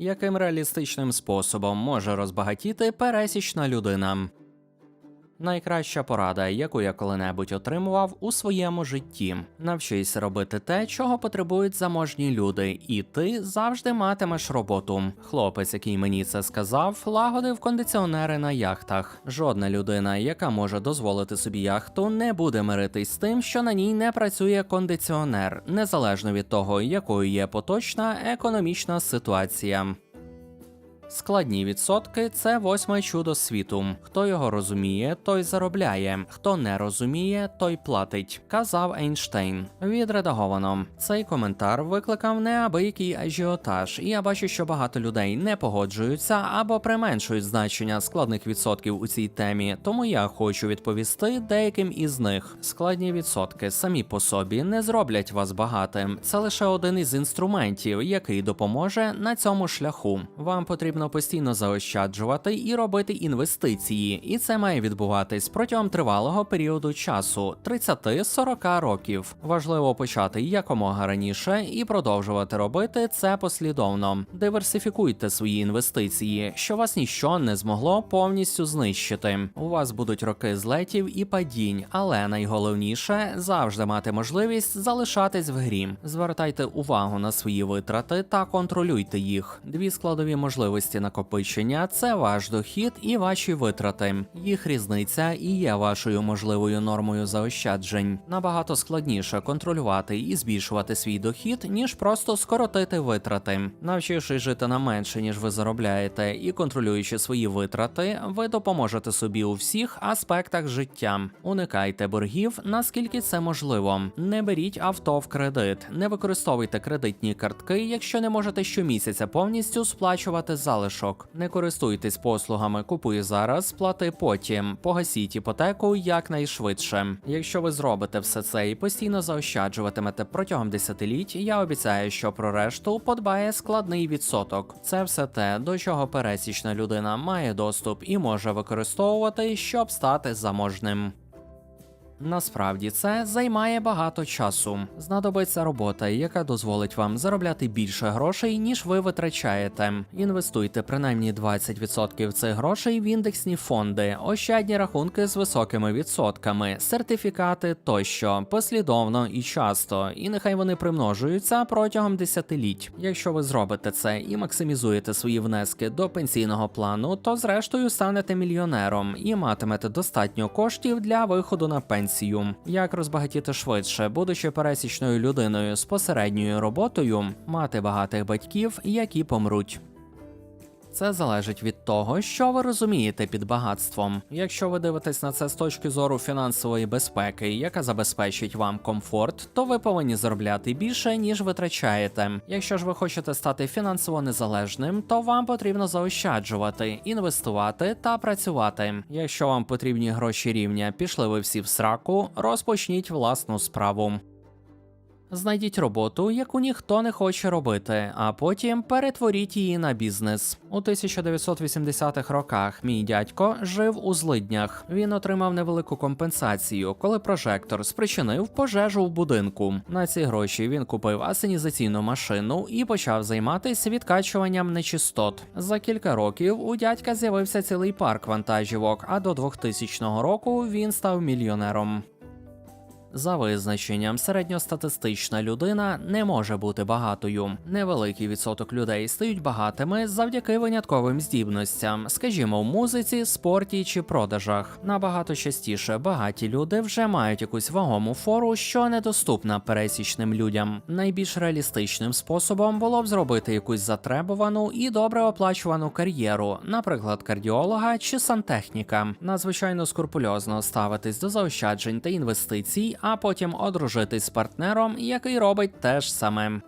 Яким реалістичним способом може розбагатіти пересічна людина? Найкраща порада, яку я коли-небудь отримував у своєму житті. Навчись робити те, чого потребують заможні люди, і ти завжди матимеш роботу. Хлопець, який мені це сказав, лагодив кондиціонери на яхтах. Жодна людина, яка може дозволити собі яхту, не буде миритись з тим, що на ній не працює кондиціонер, незалежно від того, якою є поточна економічна ситуація. Складні відсотки це восьме чудо світу. Хто його розуміє, той заробляє. Хто не розуміє, той платить, казав Ейнштейн. Відредаговано. Цей коментар викликав неабиякий ажіотаж, і я бачу, що багато людей не погоджуються або применшують значення складних відсотків у цій темі. Тому я хочу відповісти деяким із них. Складні відсотки самі по собі не зроблять вас багатим. Це лише один із інструментів, який допоможе на цьому шляху. Вам потрібно постійно заощаджувати і робити інвестиції, і це має відбуватись протягом тривалого періоду часу 30-40 років. Важливо почати якомога раніше і продовжувати робити це послідовно. Диверсифікуйте свої інвестиції, що вас ніщо не змогло повністю знищити. У вас будуть роки злетів і падінь, але найголовніше завжди мати можливість залишатись в грі. Звертайте увагу на свої витрати та контролюйте їх. Дві складові можливості накопичення це ваш дохід і ваші витрати. Їх різниця і є вашою можливою нормою заощаджень. Набагато складніше контролювати і збільшувати свій дохід, ніж просто скоротити витрати. Навчившись жити на менше, ніж ви заробляєте, і контролюючи свої витрати, ви допоможете собі у всіх аспектах життя. Уникайте боргів, наскільки це можливо. Не беріть авто в кредит, не використовуйте кредитні картки, якщо не можете щомісяця повністю сплачувати залишок. Не користуйтесь послугами Купуй зараз, плати потім. Погасіть іпотеку якнайшвидше. Якщо ви зробите все це і постійно заощаджуватимете протягом десятиліть, я обіцяю, що про решту подбає складний відсоток. Це все те, до чого пересічна людина має доступ і може використовувати, щоб стати заможним. Насправді це займає багато часу. Знадобиться робота, яка дозволить вам заробляти більше грошей, ніж ви витрачаєте. Інвестуйте принаймні 20% цих грошей в індексні фонди, ощадні рахунки з високими відсотками, сертифікати тощо, послідовно і часто, і нехай вони примножуються протягом десятиліть. Якщо ви зробите це і максимізуєте свої внески до пенсійного плану, то зрештою станете мільйонером і матимете достатньо коштів для виходу на пенсію. Як розбагатіти швидше, будучи пересічною людиною з посередньою роботою, мати багатих батьків, які помруть. Це залежить від того, що ви розумієте під багатством. Якщо ви дивитесь на це з точки зору фінансової безпеки, яка забезпечить вам комфорт, то ви повинні заробляти більше, ніж витрачаєте. Якщо ж ви хочете стати фінансово незалежним, то вам потрібно заощаджувати, інвестувати та працювати. Якщо вам потрібні гроші рівня, пішли ви всі в сраку, розпочніть власну справу. Знайдіть роботу, яку ніхто не хоче робити, а потім перетворіть її на бізнес. У 1980-х роках мій дядько жив у злиднях. Він отримав невелику компенсацію, коли прожектор спричинив пожежу в будинку. На ці гроші він купив асенізаційну машину і почав займатися відкачуванням нечистот. За кілька років у дядька з'явився цілий парк вантажівок, а до 2000 року він став мільйонером. За визначенням, середньостатистична людина не може бути багатою. Невеликий відсоток людей стають багатими завдяки винятковим здібностям, скажімо, в музиці, спорті чи продажах. Набагато частіше багаті люди вже мають якусь вагому фору, що недоступна пересічним людям. Найбільш реалістичним способом було б зробити якусь затребувану і добре оплачувану кар'єру, наприклад, кардіолога чи сантехніка. Надзвичайно скрупульозно ставитись до заощаджень та інвестицій а потім одружитись з партнером, який робить те ж саме.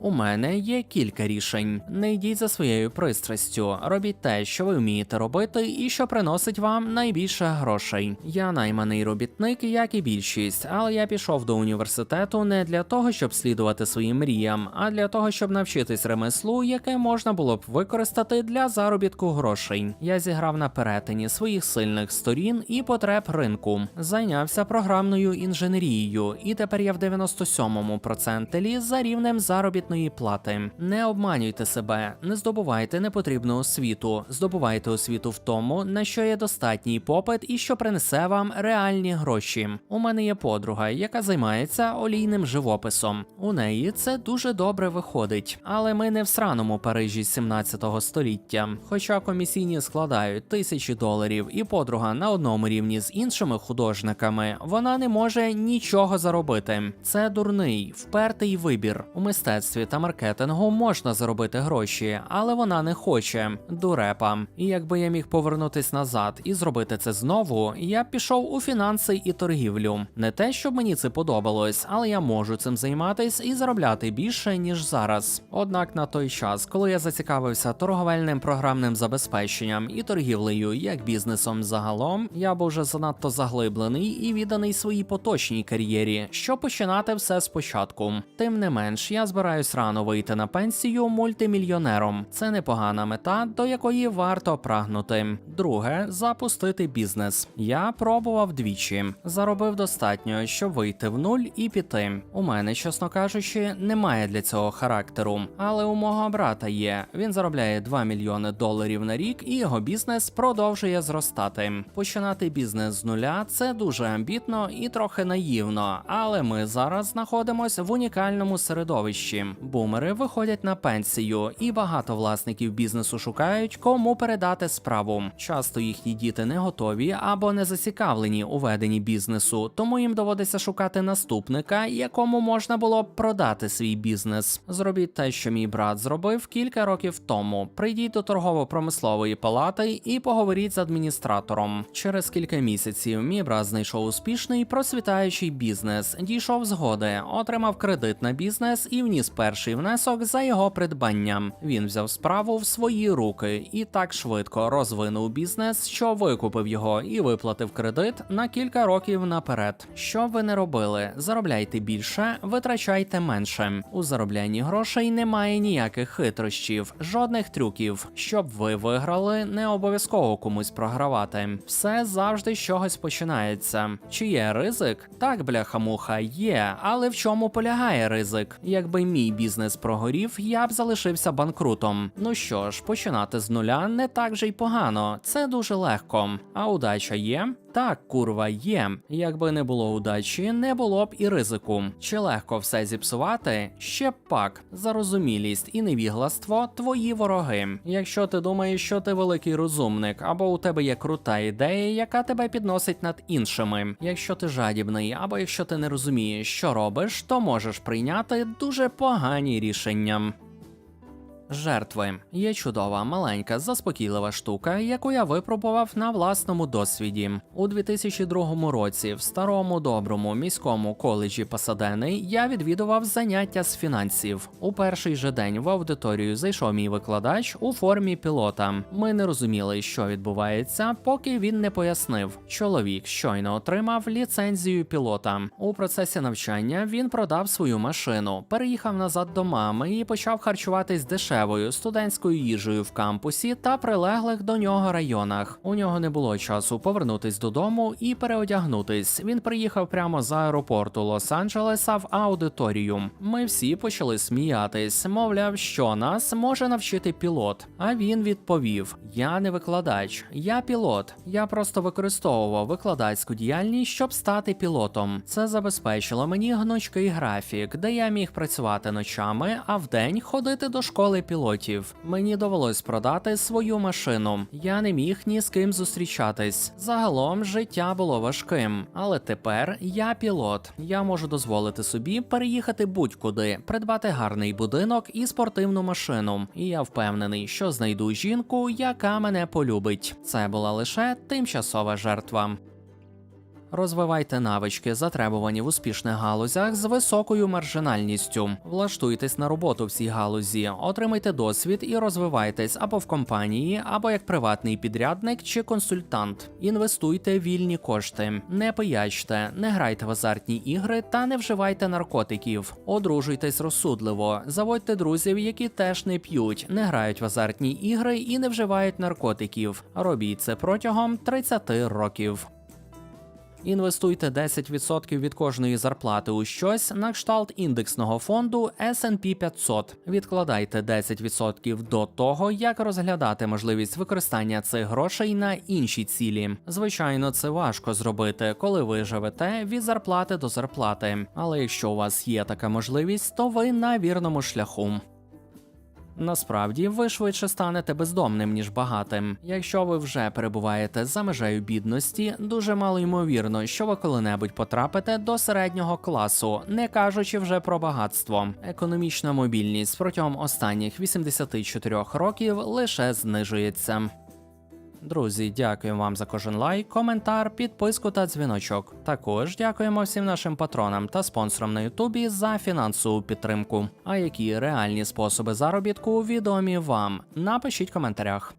У мене є кілька рішень. Не йдіть за своєю пристрастю, робіть те, що ви вмієте робити, і що приносить вам найбільше грошей. Я найманий робітник, як і більшість, але я пішов до університету не для того, щоб слідувати своїм мріям, а для того, щоб навчитись ремеслу, яке можна було б використати для заробітку грошей. Я зіграв на перетині своїх сильних сторін і потреб ринку, зайнявся програмною інженерією, і тепер я в 97-му процентелі за рівнем заробітку заробітної плати. Не обманюйте себе, не здобувайте непотрібну освіту, здобувайте освіту в тому, на що є достатній попит і що принесе вам реальні гроші. У мене є подруга, яка займається олійним живописом. У неї це дуже добре виходить, але ми не в сраному Парижі 17 століття. Хоча комісійні складають тисячі доларів, і подруга на одному рівні з іншими художниками, вона не може нічого заробити. Це дурний, впертий вибір. У мистецтві та маркетингу можна заробити гроші, але вона не хоче. Дурепа. І якби я міг повернутись назад і зробити це знову, я б пішов у фінанси і торгівлю. Не те, щоб мені це подобалось, але я можу цим займатись і заробляти більше ніж зараз. Однак на той час, коли я зацікавився торговельним програмним забезпеченням і торгівлею як бізнесом загалом, я був вже занадто заглиблений і відданий своїй поточній кар'єрі, щоб починати все спочатку. Тим не менш, я збираюсь рано вийти на пенсію мультимільйонером. Це непогана мета, до якої варто прагнути. Друге запустити бізнес. Я пробував двічі, заробив достатньо, щоб вийти в нуль і піти. У мене, чесно кажучи, немає для цього характеру, але у мого брата є. Він заробляє 2 мільйони доларів на рік, і його бізнес продовжує зростати. Починати бізнес з нуля це дуже амбітно і трохи наївно, але ми зараз знаходимося в унікальному середовищі. Бумери виходять на пенсію, і багато власників бізнесу шукають, кому передати справу. Часто їхні діти не готові або не зацікавлені у веденні бізнесу, тому їм доводиться шукати наступника, якому можна було б продати свій бізнес. Зробіть те, що мій брат зробив кілька років тому. Прийдіть до торгово-промислової палати і поговоріть з адміністратором. Через кілька місяців мій брат знайшов успішний процвітаючий бізнес, дійшов згоди, отримав кредит на бізнес і вніс перший внесок за його придбанням. Він взяв справу в свої руки і так швидко розвинув бізнес, що викупив його і виплатив кредит на кілька років наперед. Що ви не робили, заробляйте більше, витрачайте менше. У зароблянні грошей немає ніяких хитрощів, жодних трюків. Щоб ви виграли, не обов'язково комусь програвати. Все завжди з чогось починається. Чи є ризик? Так, бляха-муха, є, але в чому полягає ризик? Якби мій бізнес прогорів, я б залишився банкрутом. Ну що ж, починати з нуля не так же й погано, це дуже легко. А удача є? Так, курва, є. Якби не було удачі, не було б і ризику. Чи легко все зіпсувати? Ще пак. Зарозумілість і невігластво твої вороги. Якщо ти думаєш, що ти великий розумник, або у тебе є крута ідея, яка тебе підносить над іншими. Якщо ти жадібний, або якщо ти не розумієш, що робиш, то можеш прийняти дуже погані рішення. Жертви є чудова, маленька, заспокійлива штука, яку я випробував на власному досвіді. У 2002 році в старому доброму міському коледжі Пасадени я відвідував заняття з фінансів. У перший же день в аудиторію зайшов мій викладач у формі пілота. Ми не розуміли, що відбувається, поки він не пояснив. Чоловік щойно отримав ліцензію пілота. У процесі навчання він продав свою машину, переїхав назад до мами і почав харчуватись дешевою студентською їжею в кампусі та прилеглих до нього районах. У нього не було часу повернутись додому і переодягнутись. Він приїхав прямо з аеропорту Лос-Анджелеса в аудиторію. Ми всі почали сміятись, мовляв, що нас може навчити пілот. А він відповів: Я не викладач, я пілот. Я просто використовував викладацьку діяльність, щоб стати пілотом. Це забезпечило мені гнучкий графік, де я міг працювати ночами, а вдень ходити до школи пілотів. Мені довелось продати свою машину. Я не міг ні з ким зустрічатись. Загалом життя було важким, але тепер я пілот. Я можу дозволити собі переїхати будь-куди, придбати гарний будинок і спортивну машину. І я впевнений, що знайду жінку, яка мене полюбить. Це була лише тимчасова жертва. Розвивайте навички, затребувані в успішних галузях з високою маржинальністю. Влаштуйтесь на роботу в цій галузі, отримайте досвід і розвивайтесь або в компанії, або як приватний підрядник чи консультант. Інвестуйте вільні кошти, не пиячте, не грайте в азартні ігри та не вживайте наркотиків. Одружуйтесь розсудливо, заводьте друзів, які теж не п'ють, не грають в азартні ігри і не вживають наркотиків. Робіть це протягом 30 років. Інвестуйте 10% від кожної зарплати у щось на кшталт індексного фонду S&P 500. Відкладайте 10% до того, як розглядати можливість використання цих грошей на інші цілі. Звичайно, це важко зробити, коли ви живете від зарплати до зарплати. Але якщо у вас є така можливість, то ви на вірному шляху. Насправді ви швидше станете бездомним, ніж багатим. Якщо ви вже перебуваєте за межею бідності, дуже мало ймовірно, що ви коли-небудь потрапите до середнього класу, не кажучи вже про багатство. Економічна мобільність протягом останніх 84 років лише знижується. Друзі, дякуємо вам за кожен лайк, коментар, підписку та дзвіночок. Також дякуємо всім нашим патронам та спонсорам на Ютубі за фінансову підтримку. А які реальні способи заробітку відомі вам? Напишіть в коментарях.